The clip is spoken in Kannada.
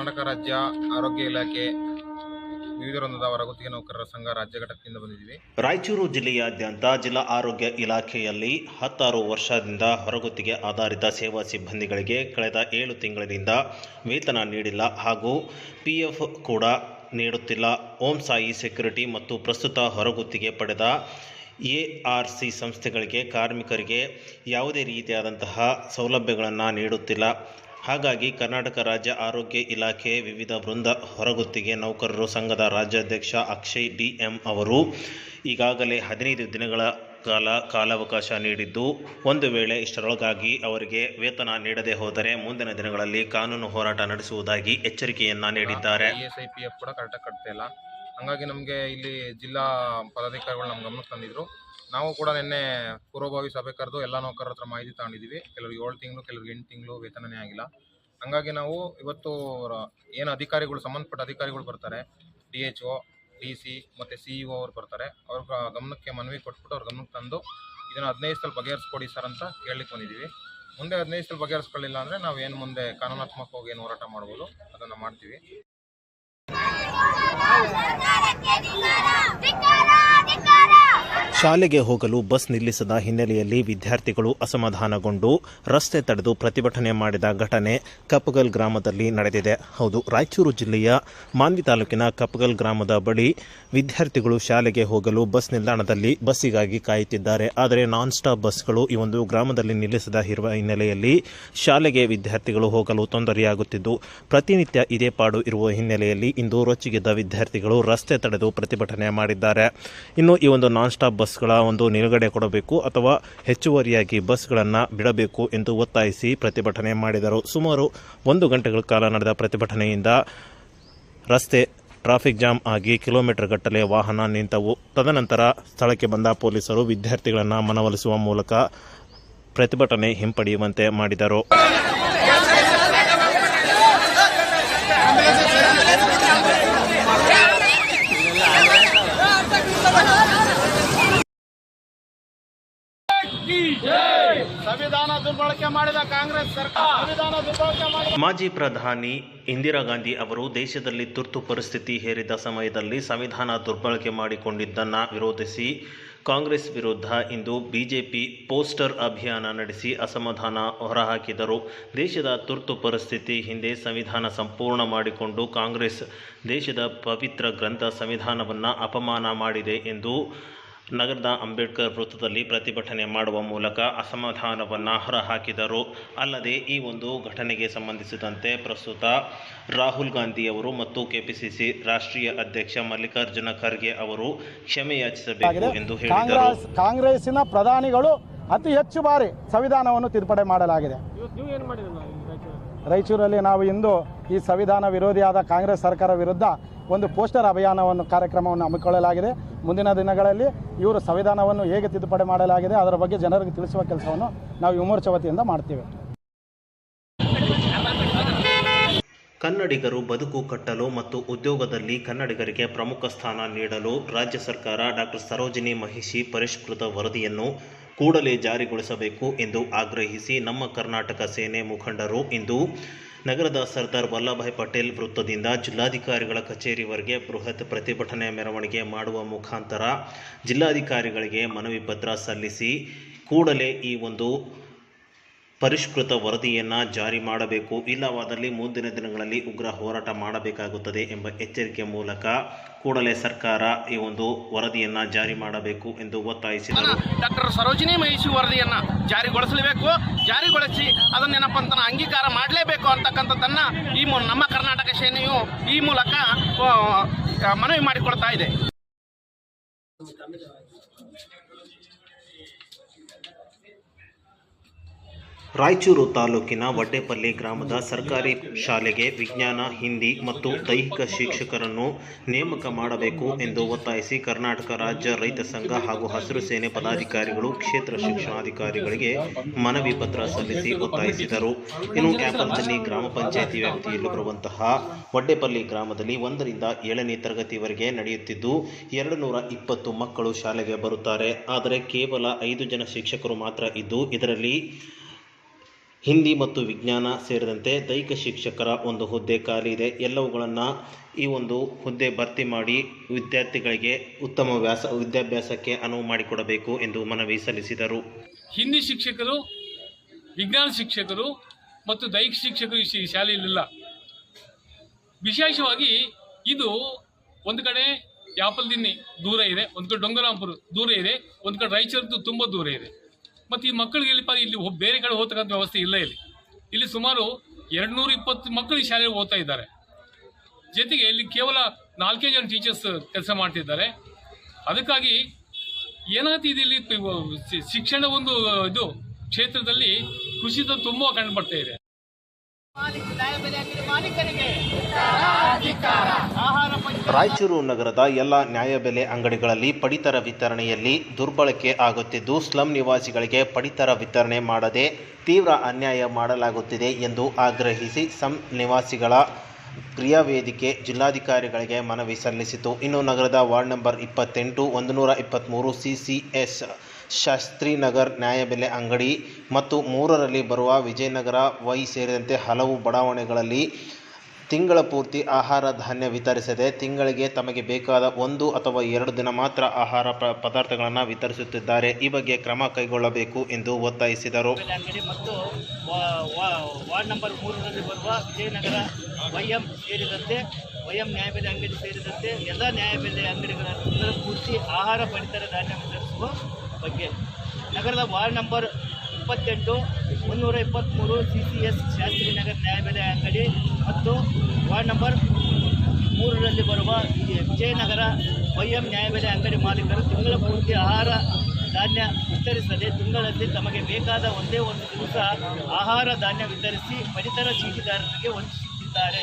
ಕರ್ನಾಟಕ ರಾಜ್ಯ ಆರೋಗ್ಯ ಇಲಾಖೆ ವಿವಿಧ ವೃಂದದ ಹೊರಗುತ್ತಿಗೆ ನೌಕರರ ಸಂಘ ರಾಜ್ಯ ಘಟಕದಿಂದ ಬಂದಿದ್ದೀವಿ. ರಾಯಚೂರು ಜಿಲ್ಲೆಯಾದ್ಯಂತ ಜಿಲ್ಲಾ ಆರೋಗ್ಯ ಇಲಾಖೆಯಲ್ಲಿ ಹತ್ತಾರು ವರ್ಷದಿಂದ ಹೊರಗುತ್ತಿಗೆ ಆಧಾರಿತ ಸೇವಾ ಸಿಬ್ಬಂದಿಗಳಿಗೆ ಕಳೆದ ಏಳು ತಿಂಗಳಿನಿಂದ ವೇತನ ನೀಡಿಲ್ಲ ಹಾಗೂ ಪಿ ಎಫ್ ಕೂಡ ನೀಡುತ್ತಿಲ್ಲ. ಓಂ ಸಾಯಿ ಸೆಕ್ಯುರಿಟಿ ಮತ್ತು ಪ್ರಸ್ತುತ ಹೊರಗುತ್ತಿಗೆ ಪಡೆದ ಎ ಆರ್ ಸಿ ಸಂಸ್ಥೆಗಳಿಗೆ ಕಾರ್ಮಿಕರಿಗೆ ಯಾವುದೇ ರೀತಿಯಾದಂತಹ ಸೌಲಭ್ಯಗಳನ್ನು ನೀಡುತ್ತಿಲ್ಲ. ಹಾಗಾಗಿ ಕರ್ನಾಟಕ ರಾಜ್ಯ ಆರೋಗ್ಯ ಇಲಾಖೆ ವಿವಿಧ ವೃಂದ ಹೊರಗುತ್ತಿಗೆ ನೌಕರರು ಸಂಘದ ರಾಜ್ಯಾಧ್ಯಕ್ಷ ಅಕ್ಷಯ್ ಡಿ ಎಂ ಅವರು ಈಗಾಗಲೇ ಹದಿನೈದು ದಿನಗಳ ಕಾಲ ಕಾಲಾವಕಾಶ ನೀಡಿದ್ದು, ಒಂದು ವೇಳೆ ಇಷ್ಟರೊಳಗಾಗಿ ಅವರಿಗೆ ವೇತನ ನೀಡದೆ ಹೋದರೆ ಮುಂದಿನ ದಿನಗಳಲ್ಲಿ ಕಾನೂನು ಹೋರಾಟ ನಡೆಸುವುದಾಗಿ ಎಚ್ಚರಿಕೆಯನ್ನ ನೀಡಿದ್ದಾರೆ. ಐ ಪಿ ಕೂಡ ಕರೆಕ್ಟಾಗಿ ಕಟ್ತಾ ಇಲ್ಲ. ಹಂಗಾಗಿ ನಮಗೆ ಇಲ್ಲಿ ಜಿಲ್ಲಾ ಪದಾಧಿಕಾರಿಗಳು ನಮ್ಮ ಗಮನಕ್ಕೆ ತಂದಿದ್ರು. ನಾವು ಕೂಡ ನಿನ್ನೆ ಪೂರ್ವಭಾವಿ ಸಭೆ ಕರೆದು ಎಲ್ಲ ನೌಕರರ ಹತ್ರ ಮಾಹಿತಿ ತಗೊಂಡಿದ್ದೀವಿ. ಕೆಲವ್ರಿಗೆ ಏಳು ತಿಂಗಳು, ಕೆಲವ್ರಿಗೆ ಎಂಟು ತಿಂಗಳು ವೇತನನೇ ಆಗಿಲ್ಲ. ಹಂಗಾಗಿ ನಾವು ಇವತ್ತು ಏನು ಅಧಿಕಾರಿಗಳು, ಸಂಬಂಧಪಟ್ಟ ಅಧಿಕಾರಿಗಳು ಬರ್ತಾರೆ. D H O, D C ಮತ್ತು ಸಿ ಇ ಒ ಅವ್ರು ಬರ್ತಾರೆ. ಅವ್ರ ಗಮನಕ್ಕೆ ಮನವಿ ಕೊಟ್ಬಿಟ್ಟು ಅವ್ರ ಗಮನಕ್ಕೆ ತಂದು ಇದನ್ನು ಹದಿನೈದು ಸಲ ಬಗೆಹರಿಸ್ಕೊಡಿ ಸರ್ ಅಂತ ಕೇಳಲಿಕ್ಕೆ ಬಂದಿದ್ದೀವಿ. ಮುಂದೆ ಹದಿನೈದು ಸಲ ಬಗೆಹರಿಸ್ಕೊಳ್ಳಿಲ್ಲ ಅಂದರೆ ನಾವು ಏನು ಮುಂದೆ ಕಾನೂನಾತ್ಮಕವಾಗಿ ಏನು ಹೋರಾಟ ಮಾಡ್ಬೋದು ಅದನ್ನು ಮಾಡ್ತೀವಿ. ಶಾಲೆಗೆ ಹೋಗಲು ಬಸ್ ನಿಲ್ಲಿಸದ ಹಿನ್ನೆಲೆಯಲ್ಲಿ ವಿದ್ಯಾರ್ಥಿಗಳು ಅಸಮಾಧಾನಗೊಂಡು ರಸ್ತೆ ತಡೆದು ಪ್ರತಿಭಟನೆ ಮಾಡಿದ ಘಟನೆ ಕಪ್ಪಗಲ್ ಗ್ರಾಮದಲ್ಲಿ ನಡೆದಿದೆ. ಹೌದು, ರಾಯಚೂರು ಜಿಲ್ಲೆಯ ಮಾನ್ವಿ ತಾಲೂಕಿನ ಕಪ್ಪಗಲ್ ಗ್ರಾಮದ ಬಳಿ ವಿದ್ಯಾರ್ಥಿಗಳು ಶಾಲೆಗೆ ಹೋಗಲು ಬಸ್ ನಿಲ್ದಾಣದಲ್ಲಿ ಬಸ್ಸಿಗಾಗಿ ಕಾಯುತ್ತಿದ್ದಾರೆ. ಆದರೆ ನಾನ್ ಸ್ಟಾಪ್ ಬಸ್ಗಳು ಈ ಒಂದು ಗ್ರಾಮದಲ್ಲಿ ನಿಲ್ಲಿಸದ ಇರುವ ಹಿನ್ನೆಲೆಯಲ್ಲಿ ಶಾಲೆಗೆ ವಿದ್ಯಾರ್ಥಿಗಳು ಹೋಗಲು ತೊಂದರೆಯಾಗುತ್ತಿದ್ದು, ಪ್ರತಿನಿತ್ಯ ಇದೇ ಪಾಡು ಇರುವ ಹಿನ್ನೆಲೆಯಲ್ಲಿ ಇಂದು ರೊಚ್ಚಿಗೆದ್ದ ವಿದ್ಯಾರ್ಥಿಗಳು ರಸ್ತೆ ತಡೆದು ಪ್ರತಿಭಟನೆ ಮಾಡಿದ್ದಾರೆ. ಇನ್ನು ಈ ಒಂದು ನಾನ್ ಸ್ಟಾಪ್ ಬಸ್ಗಳ ಒಂದು ನಿಲುಗಡೆ ಕೊಡಬೇಕು ಅಥವಾ ಹೆಚ್ಚುವರಿಯಾಗಿ ಬಸ್ಗಳನ್ನು ಬಿಡಬೇಕು ಎಂದು ಒತ್ತಾಯಿಸಿ ಪ್ರತಿಭಟನೆ ಮಾಡಿದರು. ಸುಮಾರು ಒಂದು ಗಂಟೆಗಳ ಕಾಲ ನಡೆದ ಪ್ರತಿಭಟನೆಯಿಂದ ರಸ್ತೆ ಟ್ರಾಫಿಕ್ ಜಾಮ್ ಆಗಿ ಕಿಲೋಮೀಟರ್ ಗಟ್ಟಲೆ ವಾಹನ ನಿಂತವು. ತದನಂತರ ಸ್ಥಳಕ್ಕೆ ಬಂದ ಪೊಲೀಸರು ವಿದ್ಯಾರ್ಥಿಗಳನ್ನು ಮನವೊಲಿಸುವ ಮೂಲಕ ಪ್ರತಿಭಟನೆ ಹಿಂಪಡೆಯುವಂತೆ ಮಾಡಿದರು. ಸಂವಿಧಾನ ದುರ್ಬಳಕೆ ಮಾಡಿದ ಕಾಂಗ್ರೆಸ್ ಸರ್ಕಾರ. ಸಂವಿಧಾನ ದುರ್ಬಳಕೆ ಮಾಡಿದ ಮಾಜಿ ಪ್ರಧಾನಿ ಇಂದಿರಾ ಗಾಂಧಿ ಅವರು ದೇಶದಲ್ಲಿ ತುರ್ತು ಪರಿಸ್ಥಿತಿ ಹೇರಿದ ಸಮಯದಲ್ಲಿ ಸಂವಿಧಾನ ದುರ್ಬಳಕೆ ಮಾಡಿಕೊಂಡಿದ್ದನ್ನು ವಿರೋಧಿಸಿ ಕಾಂಗ್ರೆಸ್ ವಿರುದ್ಧ ಇಂದು ಬಿಜೆಪಿ ಪೋಸ್ಟರ್ ಅಭಿಯಾನ ನಡೆಸಿ ಅಸಮಾಧಾನ ಹೊರಹಾಕಿದರು. ದೇಶದ ತುರ್ತು ಪರಿಸ್ಥಿತಿ ಹಿಂದೆ ಸಂವಿಧಾನ ಸಂಪೂರ್ಣ ಮಾಡಿಕೊಂಡು ಕಾಂಗ್ರೆಸ್ ದೇಶದ ಪವಿತ್ರ ಗ್ರಂಥ ಸಂವಿಧಾನವನ್ನು ಅಪಮಾನ ಮಾಡಿದೆ ಎಂದು ನಗರದ ಅಂಬೇಡ್ಕರ್ ವೃತ್ತದಲ್ಲಿ ಪ್ರತಿಭಟನೆ ಮಾಡುವ ಮೂಲಕ ಅಸಮಾಧಾನವನ್ನು ಹೊರಹಾಕಿದರು ಅಲ್ಲದೆ ಈ ಒಂದು ಘಟನೆಗೆ ಸಂಬಂಧಿಸಿದಂತೆ ಪ್ರಸ್ತುತ ರಾಹುಲ್ ಗಾಂಧಿಯವರು ಮತ್ತು ಕೆಪಿಸಿಸಿ ರಾಷ್ಟ್ರೀಯ ಅಧ್ಯಕ್ಷ ಮಲ್ಲಿಕಾರ್ಜುನ ಖರ್ಗೆ ಅವರು ಕ್ಷಮೆ ಯಾಚಿಸಬೇಕು ಎಂದು ಹೇಳಿದರು. ಕಾಂಗ್ರೆಸ್ ಕಾಂಗ್ರೆಸ್ಸಿನ ಪ್ರಧಾನಿಗಳು ಅತಿ ಹೆಚ್ಚು ಬಾರಿ ಸಂವಿಧಾನವನ್ನು ತಿದ್ದುಪಡಿ ಮಾಡಲಾಗಿದೆ. ರಾಯಚೂರಲ್ಲಿ ನಾವು ಇಂದು ಈ ಸಂವಿಧಾನ ವಿರೋಧಿಯಾದ ಕಾಂಗ್ರೆಸ್ ಸರ್ಕಾರ ವಿರುದ್ಧ ಒಂದು ಪೋಸ್ಟರ್ ಅಭಿಯಾನವನ್ನು ಕಾರ್ಯಕ್ರಮವನ್ನು ಹಮ್ಮಿಕೊಳ್ಳಲಾಗಿದೆ. ಮುಂದಿನ ದಿನಗಳಲ್ಲಿ ಇವರ ಸಂವಿಧಾನವನ್ನು ಹೇಗೆ ತಿದ್ದುಪಡಿ ಮಾಡಲಾಗಿದೆ, ಅದರ ಬಗ್ಗೆ ಜನರಿಗೆ ತಿಳಿಸುವ ಕೆಲಸವನ್ನು ನಾವು ವಿಮೋರ್ಚ ವತಿಯಿಂದ ಮಾಡ್ತೀವಿ. ಕನ್ನಡಿಗರು ಬದುಕು ಕಟ್ಟಲು ಮತ್ತು ಉದ್ಯೋಗದಲ್ಲಿ ಕನ್ನಡಿಗರಿಗೆ ಪ್ರಮುಖ ಸ್ಥಾನ ನೀಡಲು ರಾಜ್ಯ ಸರ್ಕಾರ ಡಾಕ್ಟರ್ ಸರೋಜಿನಿ ಮಹಿಷಿ ಪರಿಷ್ಕೃತ ವರದಿಯನ್ನು ಕೂಡಲೇ ಜಾರಿಗೊಳಿಸಬೇಕು ಎಂದು ಆಗ್ರಹಿಸಿ ನಮ್ಮ ಕರ್ನಾಟಕ ಸೇನೆ ಮುಖಂಡರು ಇಂದು ನಗರದ ಸರ್ದಾರ್ ವಲ್ಲಭಾಯ್ ಪಟೇಲ್ ವೃತ್ತದಿಂದ ಜಿಲ್ಲಾಧಿಕಾರಿಗಳ ಕಚೇರಿವರೆಗೆ ಬೃಹತ್ ಪ್ರತಿಭಟನೆ ಮೆರವಣಿಗೆ ಮಾಡುವ ಮುಖಾಂತರ ಜಿಲ್ಲಾಧಿಕಾರಿಗಳಿಗೆ ಮನವಿ ಪತ್ರ ಸಲ್ಲಿಸಿ ಕೂಡಲೇ ಈ ಒಂದು ಪರಿಷ್ಕೃತ ವರದಿಯನ್ನು ಜಾರಿ ಮಾಡಬೇಕು. ಇಲ್ಲವಾದಲ್ಲಿ ಮುಂದಿನ ದಿನಗಳಲ್ಲಿ ಉಗ್ರ ಹೋರಾಟ ಮಾಡಬೇಕಾಗುತ್ತದೆ ಎಂಬ ಎಚ್ಚರಿಕೆ ಮೂಲಕ ಕೂಡಲೇ ಸರ್ಕಾರ ಈ ಒಂದು ವರದಿಯನ್ನು ಜಾರಿ ಮಾಡಬೇಕು ಎಂದು ಒತ್ತಾಯಿಸಿದರು. ಡಾಕ್ಟರ್ ಸರೋಜಿನಿ ಮಹಿಷಿ ವರದಿಯನ್ನು ಜಾರಿಗೊಳಿಸಲೇಬೇಕು. ಜಾರಿಗೊಳಿಸಿ ಅದನ್ನೇನಪ್ಪ ಅಂತ ಅಂಗೀಕಾರ ಮಾಡಲೇಬೇಕು ಅಂತಕ್ಕಂಥದ್ದನ್ನ ಈ ನಮ್ಮ ಕರ್ನಾಟಕ ಸೇನೆಯು ಈ ಮೂಲಕ ಮನವಿ ಮಾಡಿಕೊಳ್ತಾ ಇದೆ. ರಾಯಚೂರು ತಾಲೂಕಿನ ವಡ್ಡೇಪಲ್ಲಿ ಗ್ರಾಮದ ಸರ್ಕಾರಿ ಶಾಲೆಗೆ ವಿಜ್ಞಾನ, ಹಿಂದಿ ಮತ್ತು ದೈಹಿಕ ಶಿಕ್ಷಕರನ್ನು ನೇಮಕ ಮಾಡಬೇಕು ಎಂದು ಒತ್ತಾಯಿಸಿ ಕರ್ನಾಟಕ ರಾಜ್ಯ ರೈತ ಸಂಘ ಹಾಗೂ ಹಸಿರು ಸೇನೆ ಪದಾಧಿಕಾರಿಗಳು, ಕ್ಷೇತ್ರ ಶಿಕ್ಷಣಾಧಿಕಾರಿಗಳಿಗೆ ಮನವಿ ಪತ್ರ ಸಲ್ಲಿಸಿ ಒತ್ತಾಯಿಸಿದರು. ಇನ್ನು ಆ್ಯಪಲ್ದಲ್ಲಿ ಗ್ರಾಮ ಪಂಚಾಯಿತಿ ವ್ಯಾಪ್ತಿಯಲ್ಲಿ ಬರುವಂತಹ ವಡ್ಡೇಪಲ್ಲಿ ಗ್ರಾಮದಲ್ಲಿ ಒಂದರಿಂದ ಏಳನೇ ತರಗತಿವರೆಗೆ ನಡೆಯುತ್ತಿದ್ದು ಎರಡು ನೂರ ಇಪ್ಪತ್ತು ಮಕ್ಕಳು ಶಾಲೆಗೆ ಬರುತ್ತಾರೆ. ಆದರೆ ಕೇವಲ ಐದು ಜನ ಶಿಕ್ಷಕರು ಮಾತ್ರ ಇದ್ದು, ಇದರಲ್ಲಿ ಹಿಂದಿ ಮತ್ತು ವಿಜ್ಞಾನ ಸೇರಿದಂತೆ ದೈಹಿಕ ಶಿಕ್ಷಕರ ಒಂದು ಹುದ್ದೆ ಖಾಲಿ ಇದೆ. ಎಲ್ಲವುಗಳನ್ನು ಈ ಒಂದು ಹುದ್ದೆ ಭರ್ತಿ ಮಾಡಿ ವಿದ್ಯಾರ್ಥಿಗಳಿಗೆ ಉತ್ತಮ ವ್ಯಾಸ, ವಿದ್ಯಾಭ್ಯಾಸಕ್ಕೆ ಅನುವು ಮಾಡಿಕೊಡಬೇಕು ಎಂದು ಮನವಿ ಸಲ್ಲಿಸಿದರು. ಹಿಂದಿ ಶಿಕ್ಷಕರು, ವಿಜ್ಞಾನ ಶಿಕ್ಷಕರು ಮತ್ತು ದೈಹಿಕ ಶಿಕ್ಷಕರು ಈ ಶಾಲೆಯಲ್ಲಿಲ್ಲ. ವಿಶೇಷವಾಗಿ ಇದು ಒಂದು ಕಡೆ ಯಾಪಲ್ದಿನ್ನಿ ದೂರ ಇದೆ, ಒಂದು ಕಡೆ ಡೊಂಗರಾಂಪುರ ದೂರ ಇದೆ, ಒಂದು ಕಡೆ ರಾಯಚೂರದ್ದು ತುಂಬ ದೂರ ಇದೆ. ಮತ್ತು ಈ ಮಕ್ಕಳಿಗೆ ಇಲ್ಲಿ ಇಲ್ಲಿ ಬೇರೆ ಕಡೆ ಓದ್ತಕ್ಕಂಥ ವ್ಯವಸ್ಥೆ ಇಲ್ಲ ಇಲ್ಲಿ. ಇಲ್ಲಿ ಸುಮಾರು ಎರಡು ನೂರ ಇಪ್ಪತ್ತು ಮಕ್ಕಳು ಈ ಶಾಲೆಯಲ್ಲಿ ಓದ್ತಾ ಇದ್ದಾರೆ. ಜೊತೆಗೆ ಇಲ್ಲಿ ಕೇವಲ ನಾಲ್ಕೇ ಜನ ಟೀಚರ್ಸ್ ಕೆಲಸ ಮಾಡ್ತಿದ್ದಾರೆ. ಅದಕ್ಕಾಗಿ ಏನಾಗ್ತಿದೆ ಇಲ್ಲಿ ಶಿಕ್ಷಣ ಒಂದು, ಇದು ಕ್ಷೇತ್ರದಲ್ಲಿ ಕುಸಿತ ತುಂಬ ಕಂಡು ಬರ್ತಾ ಇದೆ. ರಾಯಚೂರು ನಗರದ ಎಲ್ಲ ನ್ಯಾಯಬೆಲೆ ಅಂಗಡಿಗಳಲ್ಲಿ ಪಡಿತರ ವಿತರಣೆಯಲ್ಲಿ ದುರ್ಬಳಕೆ ಆಗುತ್ತಿದ್ದು, ಸ್ಲಂ ನಿವಾಸಿಗಳಿಗೆ ಪಡಿತರ ವಿತರಣೆ ಮಾಡದೆ ತೀವ್ರ ಅನ್ಯಾಯ ಮಾಡಲಾಗುತ್ತಿದೆ ಎಂದು ಆಗ್ರಹಿಸಿ ಸಂ ನಿವಾಸಿಗಳ ಕ್ರಿಯಾ ವೇದಿಕೆ ಜಿಲ್ಲಾಧಿಕಾರಿಗಳಿಗೆ ಮನವಿ ಸಲ್ಲಿಸಿತು. ಇನ್ನು ನಗರದ ವಾರ್ಡ್ ನಂಬರ್ ಇಪ್ಪತ್ತೆಂಟು ಒಂದು ನೂರ ಇಪ್ಪತ್ತ್ಮೂರು ಸಿ ಸಿ ಶಾಸ್ತ್ರಿನಗರ್ ನ್ಯಾಯಬೆಲೆ ಅಂಗಡಿ ಮತ್ತು ಮೂರರಲ್ಲಿ ಬರುವ ವಿಜಯನಗರ ವೈ ಸೇರಿದಂತೆ ಹಲವು ಬಡಾವಣೆಗಳಲ್ಲಿ ತಿಂಗಳ ಪೂರ್ತಿ ಆಹಾರ ಧಾನ್ಯ ವಿತರಿಸದೆ ತಿಂಗಳಿಗೆ ತಮಗೆ ಬೇಕಾದ ಒಂದು ಅಥವಾ ಎರಡು ದಿನ ಮಾತ್ರ ಆಹಾರ ಪದಾರ್ಥಗಳನ್ನು ವಿತರಿಸುತ್ತಿದ್ದಾರೆ. ಈ ಬಗ್ಗೆ ಕ್ರಮ ಕೈಗೊಳ್ಳಬೇಕು ಎಂದು ಒತ್ತಾಯಿಸಿದರು. ಮತ್ತು ವಾರ್ಡ್ ನಂಬರ್ ಮೂರರಲ್ಲಿ ಬರುವ ವಿಜಯನಗರ ವೈಎಂ ಸೇರಿದಂತೆ, ವೈಎಂ ನ್ಯಾಯಬೆಲೆ ಅಂಗಡಿ ಸೇರಿದಂತೆ ಎಲ್ಲ ನ್ಯಾಯಬೆಲೆ ಅಂಗಡಿಗಳ ತಿಂಗಳ ಪೂರ್ತಿ ಆಹಾರ, ಪಡಿತರ ಧಾನ್ಯ ವಿತರಿಸುವ ಬಗ್ಗೆ. ನಗರದ ವಾರ್ಡ್ ನಂಬರ್ ಇಪ್ಪತ್ತೆಂಟು, ಮುನ್ನೂರ ಇಪ್ಪತ್ತ್ಮೂರು ಸಿ ಸಿ ಎಸ್ ಶಾಸ್ತ್ರಿನಗರ್ ನ್ಯಾಯಬೆಲೆ ಅಂಗಡಿ ಮತ್ತು ವಾರ್ಡ್ ನಂಬರ್ ಮೂರರಲ್ಲಿ ಬರುವ ವಿಜಯನಗರ ವಿಜಯನಗರ ವೈಎಂ ನ್ಯಾಯಬೆಲೆ ಅಂಗಡಿ ಮಾಲೀಕರು ತಿಂಗಳ ಪೂರ್ತಿ ಆಹಾರ ಧಾನ್ಯ ವಿತರಿಸದೆ ತಿಂಗಳಲ್ಲಿ ತಮಗೆ ಬೇಕಾದ ಒಂದೇ ಒಂದು ದಿವಸ ಆಹಾರ ಧಾನ್ಯ ವಿತರಿಸಿ ಪಡಿತರ ಚೀಟಿದಾರರಿಗೆ ವಂಚಿಸುತ್ತಿದ್ದಾರೆ.